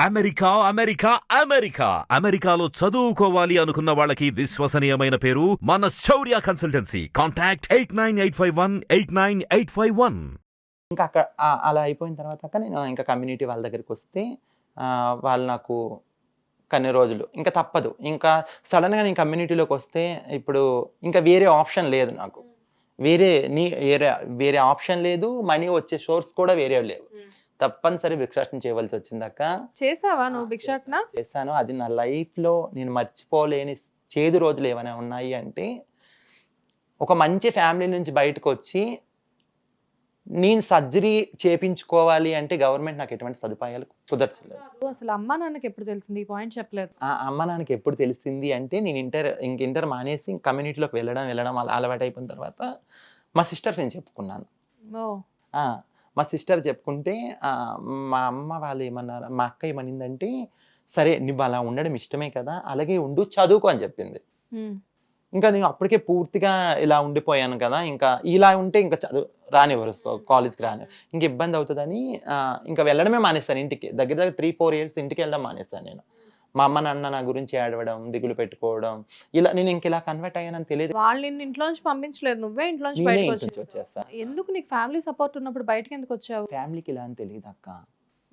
America America America. అమెరికాలో చదువుకోవాలి అనుకున్న వాళ్ళకి విశ్వసనీయమైన పేరు మన Shaurya consultancy. Contact eight nine eight five one eight nine eight five one. ఇంకా అక్కడ అలా అయిపోయిన తర్వాత నేను ఇంకా కమ్యూనిటీ వాళ్ళ దగ్గరికి వస్తే ఆ, వాళ్ళు నాకు కొన్ని రోజులు. ఇంకా తప్పదు. ఇంకా సడన్గా నేను కమ్యూనిటీలోకి వస్తే ఇప్పుడు ఇంకా వేరే ఆప్షన్ లేదు నాకు. వేరే నీ వేరే వేరే ఆప్షన్ లేదు. మనీ వచ్చే సోర్స్ కూడా వేరే లేవు. తప్పనిసరి భిక్షాటన చేయవలసి వచ్చింది అక్క. చేసావా నువ్వు భిక్షాటన? చేస్తాను అది నా లైఫ్లో నేను మర్చిపోలేని చేదు రోజులు ఏమైనా ఉన్నాయి అంటే ఒక మంచి ఫ్యామిలీ నుంచి బయటకు వచ్చి నేను సర్జరీ చేపించుకోవాలి అంటే గవర్నమెంట్ నాకు ఎటువంటి సదుపాయాలు కుదర్చలేదు. అసలు అమ్మా నాన్నకి ఎప్పుడు తెలిసింది? ఈ పాయింట్ చెప్పలేదు. ఆ అమ్మ నాన్నకి ఎప్పుడు తెలిసింది అంటే నేను ఇంటర్ ఇంక ఇంటర్ మానేసి కమ్యూనిటీలోకి వెళ్ళడం వెళ్ళడం అలా అలవాటు అయిపోయిన తర్వాత మా సిస్టర్ నేను చెప్పుకున్నాను. మా సిస్టర్ చెప్పుకుంటే మా అమ్మ వాళ్ళు ఏమన్నారు మా అక్క ఏమనిందంటే సరే నువ్వు అలా ఉండడం ఇష్టమే కదా అలాగే ఉండు చదువుకో అని చెప్పింది. ఇంకా నేను అప్పటికే పూర్తిగా ఇలా ఉండిపోయాను కదా ఇంకా ఇలా ఉంటే ఇంకా చదువు రానివ్వరు కాలేజ్కి రాని. ఇంక ఇబ్బంది అవుతుందని ఇంకా వెళ్ళడమే మానేస్తాను ఇంటికి. దగ్గర దగ్గర త్రీ ఫోర్ ఇయర్స్ ఇంటికి వెళ్ళడం మానేస్తాను నేను. మా అమ్మ నాన్న నా గురించి ఏడవడం దిగులు పెట్టుకోవడం ఇలా నేను ఇంక ఇలా కన్వర్ట్ అయ్యానని తెలియదు. వాళ్ళు నిన్ను ఇంట్లో నుంచి పంపించలేదు నువ్వే ఇంట్లో నుంచి నేనే బయటకు ఇంటి నుంచి వచ్చావు వచ్చేస్తా. ఎందుకు నీకు ఫ్యామిలీ సపోర్ట్ ఉన్నప్పుడు బయటకి ఎందుకు వచ్చావు? ఫ్యామిలీకి ఇలా అని తెలియదు అక్క.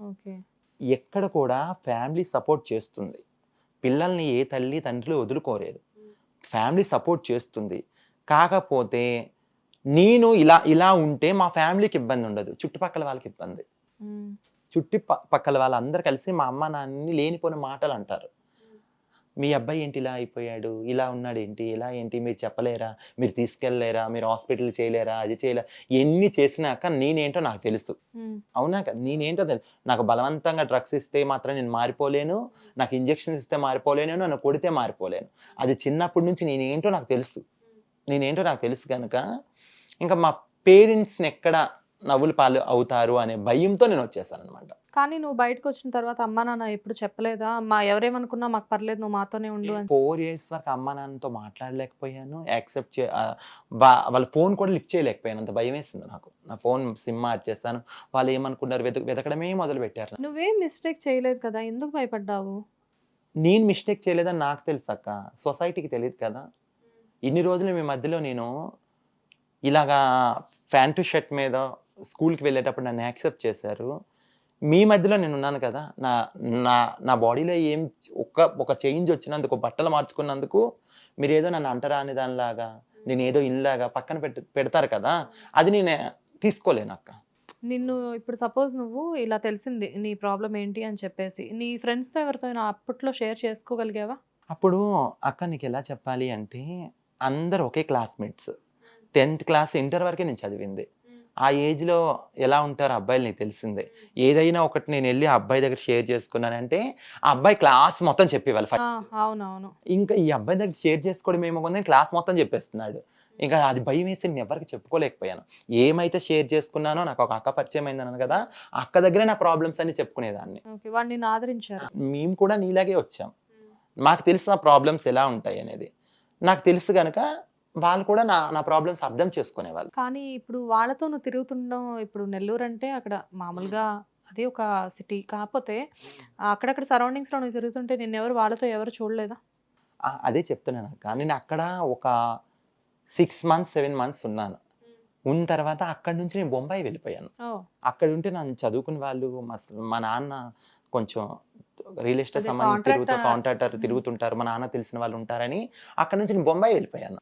ఓకే. ఎక్కడ కూడా ఫ్యామిలీ సపోర్ట్ చేస్తుంది. పిల్లల్ని ఏ తల్లి తండ్రులు వదులుకోలేరు. ఫ్యామిలీ సపోర్ట్ చేస్తుంది. కాకపోతే నేను ఇలా ఇలా ఉంటే మా ఫ్యామిలీకి ఇబ్బంది ఉండదు. చుట్టుపక్కల వాళ్ళకి ఇబ్బంది. చుట్టి పక్కల వాళ్ళందరూ కలిసి మా అమ్మ నాన్నని లేనిపోయిన మాటలు అంటారు మీ అబ్బాయి ఏంటి ఇలా అయిపోయాడు? ఇలా ఉన్నాడు ఏంటి ఇలా ఏంటి? మీరు చెప్పలేరా? మీరు తీసుకెళ్ళలేరా? మీరు హాస్పిటల్ చేయలేరా? అది చేయలేరా ఎన్ని చేసినాక నేనేంటో నాకు తెలుసు. అవునా నేనేంటో తెలు నాకు బలవంతంగా డ్రగ్స్ ఇస్తే మాత్రం నేను మారిపోలేను. నాకు ఇంజెక్షన్స్ ఇస్తే మారిపోలేను. నన్ను కొడితే మారిపోలేను. అది చిన్నప్పటి నుంచి నేనేంటో నాకు తెలుసు. నేనేంటో నాకు తెలుసు కనుక ఇంకా మా పేరెంట్స్ని ఎక్కడ నవ్వులు పాలు అవుతారు అనే భయంతో నేను వచ్చేసాను అనమాట కానీ నువ్వు బయటకు వచ్చిన తర్వాత అమ్మా నాన్న ఎప్పుడు చెప్పలేదా? అమ్మా ఎవరేమనుకున్నా మాకు పర్లేదు నువ్వు మాతోనే ఉండు అని ఫోర్ ఇయర్స్ వరకు అమ్మ నాన్నతో మాట్లాడలేకపోయాను. యాక్సెప్ట్ చే వాళ్ళ ఫోన్ కూడా లిఫ్ట్ చేయలేకపోయాను. అంత భయం వేసింది నాకు. నా ఫోన్ సిమ్ మార్చేస్తాను వాళ్ళు ఏమనుకున్నారు? వెతక వెతకడమే మొదలు పెట్టారు నువ్వేం మిస్టేక్ చేయలేదు కదా? ఎందుకు భయపడ్డావు? నేను మిస్టేక్ చేయలేదని నాకు తెలుసు అక్క. సొసైటీకి తెలియదు కదా? ఇన్ని రోజులు మీ మధ్యలో నేను ఇలాగా ప్యాంటు షర్ట్ మీద స్కూల్కి వెళ్ళేటప్పుడు నన్ను యాక్సెప్ట్ చేశారు. మీ మధ్యలో నేను ఉన్నాను కదా నా నా నా బాడీలో ఏం ఒక ఒక చేంజ్ వచ్చినందుకు బట్టలు మార్చుకున్నందుకు మీరు ఏదో నన్ను అంటరా అనే దానిలాగా నేను ఏదో ఇల్లాగా పక్కన పెట్టు పెడతారు కదా అది నేను తీసుకోలేను అక్క. నిన్ను ఇప్పుడు సపోజ్ నువ్వు ఇలా తెలిసింది నీ ప్రాబ్లం ఏంటి అని చెప్పేసి నీ ఫ్రెండ్స్తో ఎవరితో అప్పట్లో షేర్ చేసుకోగలిగావా? అప్పుడు అక్క నీకు ఎలా చెప్పాలి అంటే అందరు ఒకే క్లాస్మేట్స్. టెన్త్ క్లాస్ ఇంటర్ వరకే నేను చదివింది. ఆ ఏజ్లో ఎలా ఉంటారు అబ్బాయిలు నీకు తెలిసిందే. ఏదైనా ఒకటి నేను వెళ్ళి ఆ అబ్బాయి దగ్గర షేర్ చేసుకున్నానంటే ఆ అబ్బాయి క్లాస్ మొత్తం చెప్పేవాళ్ళు అవునవును. ఇంకా ఈ అబ్బాయి దగ్గర షేర్ చేసుకోవడం ఏమో క్లాస్ మొత్తం చెప్పేస్తున్నాడు. ఇంకా అది భయం వేసి నేను ఎవరికి చెప్పుకోలేకపోయాను. ఏమైతే షేర్ చేసుకున్నానో నాకు ఒక అక్క పరిచయం అయిందన్నాను కదా అక్క దగ్గరే నా ప్రాబ్లమ్స్ అన్ని చెప్పుకునేదాన్ని. ఆదరించారు? మేము కూడా నీలాగే వచ్చాం. మాకు తెలిసిన ప్రాబ్లమ్స్ ఎలా ఉంటాయి అనేది. నాకు తెలుసు కనుక వాళ్ళు కూడా నా నా ప్రాబ్లమ్స్ అర్థం చేసుకునేవాళ్ళు. కానీ ఇప్పుడు వాళ్ళతో నువ్వు తిరుగుతుండడం ఇప్పుడు నెల్లూరు అంటే అక్కడ మామూలుగా అది ఒక సిటీ. కాకపోతే అక్కడక్కడ సరౌండింగ్స్లో నువ్వు తిరుగుతుంటే నిన్ను ఎవరు వాళ్ళతో ఎవరు చూడలేదా? అదే చెప్తున్నాను అక్క. నేను అక్కడ ఒక సిక్స్ మంత్స్ సెవెన్ మంత్స్ ఉన్నాను. ఉన్న తర్వాత అక్కడి నుంచి నేను బొంబాయి వెళ్ళిపోయాను. అక్కడ ఉంటే నన్ను చదువుకునే వాళ్ళు మా నాన్న కొంచెం రియల్ ఎస్టేట్ సంబంధించి. తిరుగుతూ కాంట్రాక్టర్ తిరుగుతుంటారు మా నాన్న తెలిసిన వాళ్ళు ఉంటారని అక్కడ నుంచి నేను బొంబాయి వెళ్ళిపోయాను.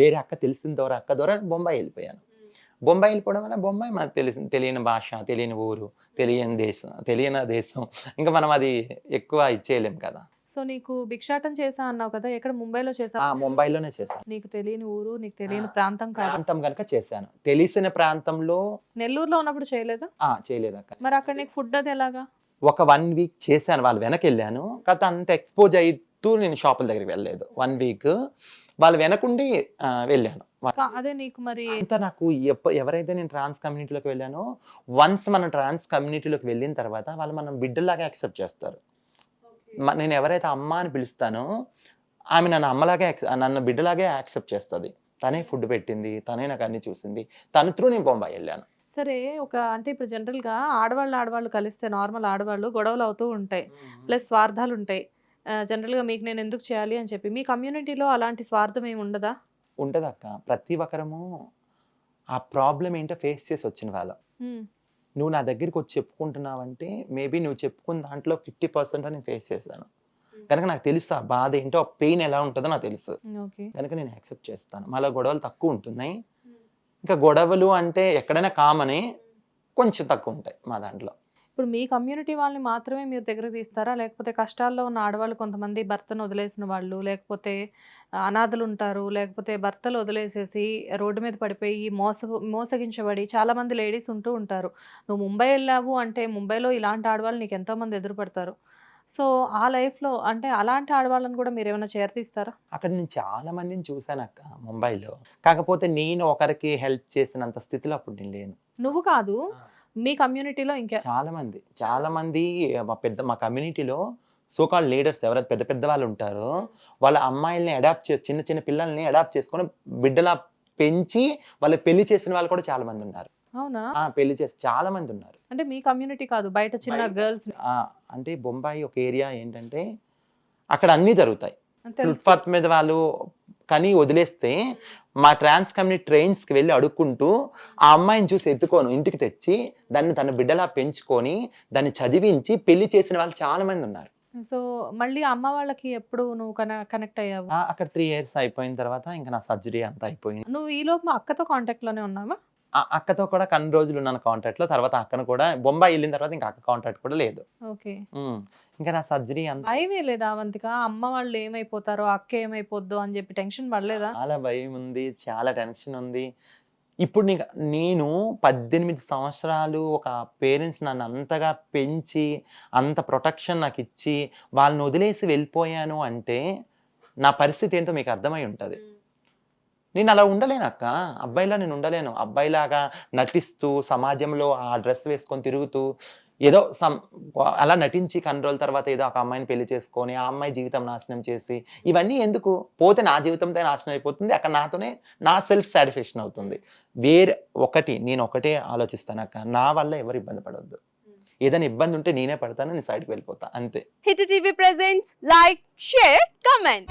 వేరే అక్క తెలిసిన ద్వారా అక్క ద్వారా బొంబాయి వెళ్ళిపోయాను. బొంబాయి వెళ్ళిపోవడం వల్ల బొంబాయి మనకు తెలిసి తెలియని భాష తెలియని ఊరు తెలియని దేశం తెలియని దేశం. ఇంకా మనం అది ఎక్కువ ఇచ్చేయలేం కదా. సో నీకు భిక్షాటం చేసా అన్నావు కదా ఎక్కడ ముంబైలో చేసా ఆ ముంబైలోనే చేశాను నీకు తెలియని ఊరు నీకు తెలియని ప్రాంతం ప్రాంతం కనుక చేశాను. తెలిసిన ప్రాంతంలో నెల్లూరులో ఉన్నప్పుడు చేయలేదా? ఆ చేయలేదు అక్క. మరి అక్కడ నీకు ఫుడ్ అది ఎలాగా? ఒక వన్ వీక్ చేశాను వాళ్ళు వెనక వెళ్ళాను కాకపోతే అంత ఎక్స్పోజ్ అవుతూ నేను షాపుల దగ్గరికి వెళ్ళలేదు. వన్ వీక్ వాళ్ళు వెనకుండి వెళ్ళాను. అదే నీకు మరి అంత నాకు ఎవరైతే నేను ట్రాన్స్ కమ్యూనిటీలోకి వెళ్ళానో వన్స్ మనం ట్రాన్స్ కమ్యూనిటీలోకి వెళ్ళిన తర్వాత వాళ్ళు మనం బిడ్డలాగా యాక్సెప్ట్ చేస్తారు. నేను ఎవరైతే అమ్మ అని పిలుస్తానో ఆమె నన్ను అమ్మలాగే నన్ను బిడ్డలాగే యాక్సెప్ట్ చేస్తుంది. తనే ఫుడ్ పెట్టింది తనే నాకు అన్ని చూసింది. తన త్రూ నేను బొంబాయి వెళ్ళాను. సరే ఒక అంటే ఇప్పుడు జనరల్‌గా ఆడవాళ్ళు, ఆడవాళ్ళు కలిస్తే నార్మల్ ఆడవాళ్ళు గొడవలు అవుతూ ఉంటాయి. ప్లస్ స్వార్థాలు ఉంటాయి. జనరల్‌గా మీకు నేను ఎందుకు చేయాలి అని చెప్పి. మీ కమ్యూనిటీలో అలాంటి స్వార్థం ఏమి ఉండదా? ఉంటదక్క. ప్రతి ఒక్కరము ఆ ప్రాబ్లమ్ ఏంటో ఫేస్ చేసి వచ్చిన వాళ్ళం. నువ్వు నా దగ్గరికొచ్చి చెప్పుకుంటున్నావంటే, మేబీ నువ్వు చెప్పుకున్న దాంట్లో 50% నేను ఫేస్ చేశాను. గనక నాకు తెలుసు ఆ బాధ ఏంటో, ఆ పెయిన్ ఎలా ఉంటదో నాకు తెలుసు. ఓకే. గనక నేను యాక్సెప్ట్ చేస్తాను. మాలో గొడవలు తక్కువ ఉంటున్నాయి. ఇంకా గొడవలు అంటే ఎక్కడైనా కామనే. కొంచెం తక్కువ ఉంటాయి మా దాంట్లో. ఇప్పుడు మీ కమ్యూనిటీ వాళ్ళని మాత్రమే మీరు దగ్గర తీస్తారా? లేకపోతే కష్టాల్లో ఉన్న ఆడవాళ్ళు కొంతమంది భర్తను వదిలేసిన వాళ్ళు, లేకపోతే అనాథలు ఉంటారు. లేకపోతే భర్తలు వదిలేసేసి రోడ్డు మీద పడిపోయి మోస మోసగించబడి చాలామంది లేడీస్ ఉంటూ ఉంటారు. నువ్వు ముంబై వెళ్ళావు అంటే ముంబైలో ఇలాంటి ఆడవాళ్ళు నీకు ఎంతోమంది ఎదురుపడతారు. సో, ఆ లైఫ్‌లో అంటే అలాంటి ఆడవాళ్ళని కూడా మీరేమైనా చేరదీస్తారా? అక్కడ నేను చాలా మందిని చూసానక్క ముంబైలో. కాకపోతే నేను ఒకరికి హెల్ప్ చేసినంత స్థితిలో అప్పుడు నేను లేను. నువ్వు కాదు. మీ కమ్యూనిటీలో ఇంకా చాలా మంది, చాలా మంది మా పెద్ద మా కమ్యూనిటీలో సో కాల్డ్ లీడర్స్ ఎవరైతే పెద్ద పెద్ద వాళ్ళు ఉంటారో, వాళ్ళ అమ్మాయిల్ని అడాప్ట్ చేసి చిన్న చిన్న పిల్లల్ని అడాప్ట్ చేసుకొని బిడ్డలా పెంచి వాళ్ళకి పెళ్ళి చేసిన వాళ్ళు కూడా చాలా మంది ఉన్నారు. అవునా? ఆ! పెళ్ళి చేసి చాలా మంది ఉన్నారు. అంటే మీ కమ్యూనిటీ కాదు. బయట చిన్న గర్ల్స్ ఆ! అంటే బొంబాయి ఒక ఏరియా ఏంటంటే, అక్కడ అన్నీ జరుగుతాయి. ఫుట్‌పాత్ మీద వాళ్ళు కని వదిలేస్తే, మా ట్రాన్స్ కమ్యూనిటీ ట్రైన్స్‌కి వెళ్ళి అడుక్కుంటూ, ఆ అమ్మాయిని చూసి ఎత్తుకొని ఇంటికి తెచ్చి, దాన్ని తన బిడ్డలా పెంచుకొని, దాన్ని చదివించి పెళ్ళి చేసిన వాళ్ళు చాలా మంది ఉన్నారు. సో, మళ్ళీ అమ్మ వాళ్ళకి ఎప్పుడు నువ్వు కన కనెక్ట్ అయ్యావు? ఆ! అక్కడ 3 ఇయర్స్ అయిపోయిన తర్వాత ఇంక నా సర్జరీ అంతా అయిపోయింది. నువ్వు ఈలోపు మా అక్కతో కాంటాక్ట్‌లోనే ఉన్నావా? అక్కతో కూడా కొన్ని రోజులు ఉన్నాను కాంటాక్ట్‌లో. తర్వాత అక్కను కూడా బొంబాయి ఎళ్ళిన తర్వాత ఇంకా అక్క కాంటాక్ట్ కూడా లేదు. ఓకే. ఇంకా నా సర్జరీ అంతా భయమే లేదా అవంతిక? అమ్మ వాళ్ళు ఏమైపోతారో, అక్క ఏమైపోద్దో అని చెప్పి టెన్షన్ పడలేదా? చాలా భయం ఉంది. చాలా టెన్షన్ ఉంది. ఇప్పుడు నీకు నేను 18 సంవత్సరాలు ఒక పేరెంట్స్ నన్ను అంతగా పెంచి, అంత ప్రొటెక్షన్ నాకిచ్చి, వాళ్ళని వదిలేసి వెళ్ళిపోయాను అంటే, నా పరిస్థితి ఏంటో మీకు అర్థమై ఉంటది. నేను అలా ఉండలేనక్క. అబ్బాయిలా నేను ఉండలేను. అబ్బాయిలాగా నటిస్తూ, సమాజంలో ఆ డ్రెస్ వేసుకొని తిరుగుతూ, ఏదో సం అలా నటించి కొన్ని రోజుల తర్వాత ఏదో ఒక అమ్మాయిని పెళ్ళి చేసుకొని, ఆ అమ్మాయి జీవితం నాశనం చేసి, ఇవన్నీ ఎందుకు? పోతే నా జీవితంతో నాశనం అయిపోతుంది. అక్కడ నాతోనే నా సెల్ఫ్ సాటిస్ఫాక్షన్ అవుతుంది. వేరే ఒకటి నేను ఒకటే ఆలోచిస్తాను అక్క నా వల్ల ఎవరు ఇబ్బంది పడవద్దు ఏదైనా ఇబ్బంది ఉంటే నేనే పడతాను. నేను సైడ్‌కి వెళ్ళిపోతా. అంతే. Hit TV presents like share comment